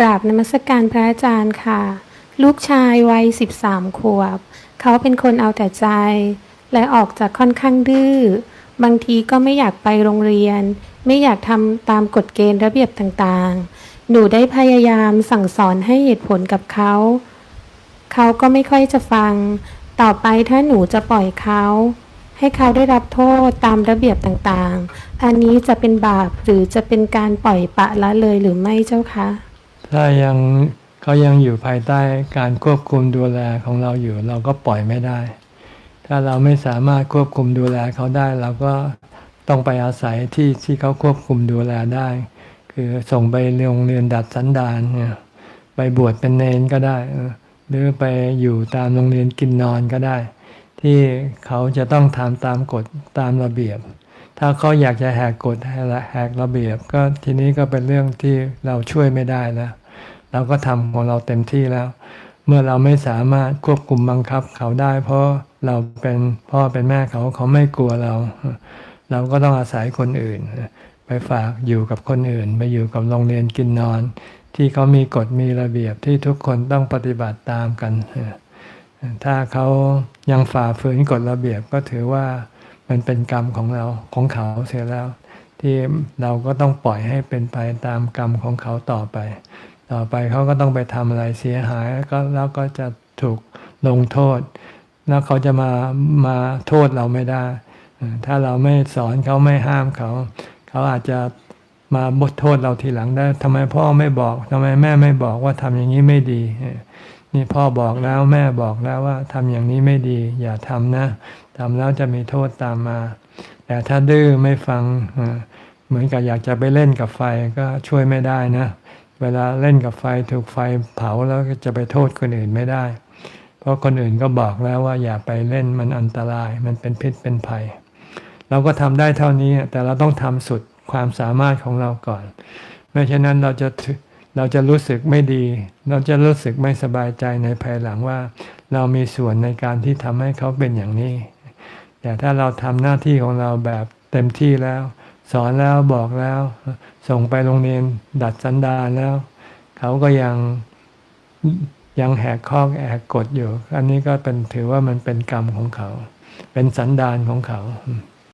กราบนมัสการพระอาจารย์ค่ะ ลูกชายวัย 13 ขวบ เขาเป็นคนเอาแต่ใจ และออกจากค่อนข้างดื้อ บางทีก็ไม่อยากไปโรงเรียน ไม่อยากทำตามกฎเกณฑ์ระเบียบต่างๆ หนูได้พยายามสั่งสอนให้เหตุผลกับเขา เขาก็ไม่ค่อยจะฟัง ต่อไปถ้าหนูจะปล่อยเขา ให้เขาได้รับโทษตามระเบียบต่างๆ อันนี้จะเป็นบาปหรือจะเป็นการปล่อยปะละเลยหรือไม่เจ้าคะ ถ้ายังเขายังอยู่ภายใต้การควบคุมดูแลของเราอยู่ เราก็ปล่อยไม่ได้ ถ้าเราไม่สามารถควบคุมดูแลเขาได้ เราก็ต้องไปอาศัยที่ที่เขาควบคุมดูแลได้ คือส่งไปโรงเรียนดัดสันดานเนี่ยไปบวชเป็นเนนก็ได้ หรือไปอยู่ตามโรงเรียนกินนอนก็ได้ ที่เขาจะต้องทำตามกฎตามระเบียบ ถ้าเขาอยากจะแหกกฎแหกระเบียบ ก็ทีนี้ก็เป็นเรื่องที่เราช่วยไม่ได้แล้ว เราก็ทำของเราเต็มที่แล้ว เมื่อเราไม่สามารถควบคุมบังคับเขาได้ เพราะเราเป็นพ่อเป็นแม่เขาเขาไม่กลัวเรา เราก็ต้องอาศัยคนอื่น ไปฝากอยู่กับคนอื่น ไปอยู่กับโรงเรียนกินนอน ที่เขามีกฎมีระเบียบที่ทุกคนต้องปฏิบัติตามกัน ถ้าเขายังฝ่าฝืนกฎระเบียบก็ถือว่า มันเป็นกรรมของเราของเขาเสียแล้ว ที่เราก็ต้องปล่อยให้เป็นไปตามกรรมของเขาต่อไป ต่อไปเขาก็ต้องไปทำอะไรเสียหายแล้วก็แล้วก็จะถูกลงโทษ แล้วเขาจะมามาโทษเราไม่ได้ ถ้าเราไม่สอนเขาไม่ห้ามเขา เขาอาจจะมาบทโทษเราทีหลังได้ทำไมพ่อไม่บอกทำไมแม่ไม่บอกว่าทำอย่างนี้ไม่ดีนี่พ่อบอกแล้วแม่บอกแล้วว่าทำอย่างนี้ไม่ดี อย่าทำนะ ทำแล้วจะมีโทษตามมา แต่ถ้าดื้อไม่ฟัง เหมือนกับอยากจะไปเล่นกับไฟก็ช่วยไม่ได้นะ เวลาเล่นกับไฟถูกไฟเผาแล้วจะไปโทษคนอื่นไม่ได้ เพราะคนอื่นก็บอกแล้วว่าอย่าไปเล่นมันอันตราย มันเป็นพิษเป็นภัย เราก็ทำได้เท่านี้ แต่เราต้องทำสุดความสามารถของเราก่อน ไม่เช่นนั้นเราจะเราจะรู้สึกไม่ดี เราจะรู้สึกไม่สบายใจในภายหลังว่า เรามีส่วนในการที่ทำให้เขาเป็นอย่างนี้ แต่ถ้าเราทำหน้าที่ของเราแบบเต็มที่แล้ว สอนแล้วบอกแล้ว ส่งไปโรงเรียนดัดสันดานแล้ว เขาก็ยังยังแหกข้อแหกกฎอยู่ อันนี้ก็เป็นถือว่ามันเป็นกรรมของเขา เป็นสันดานของเขา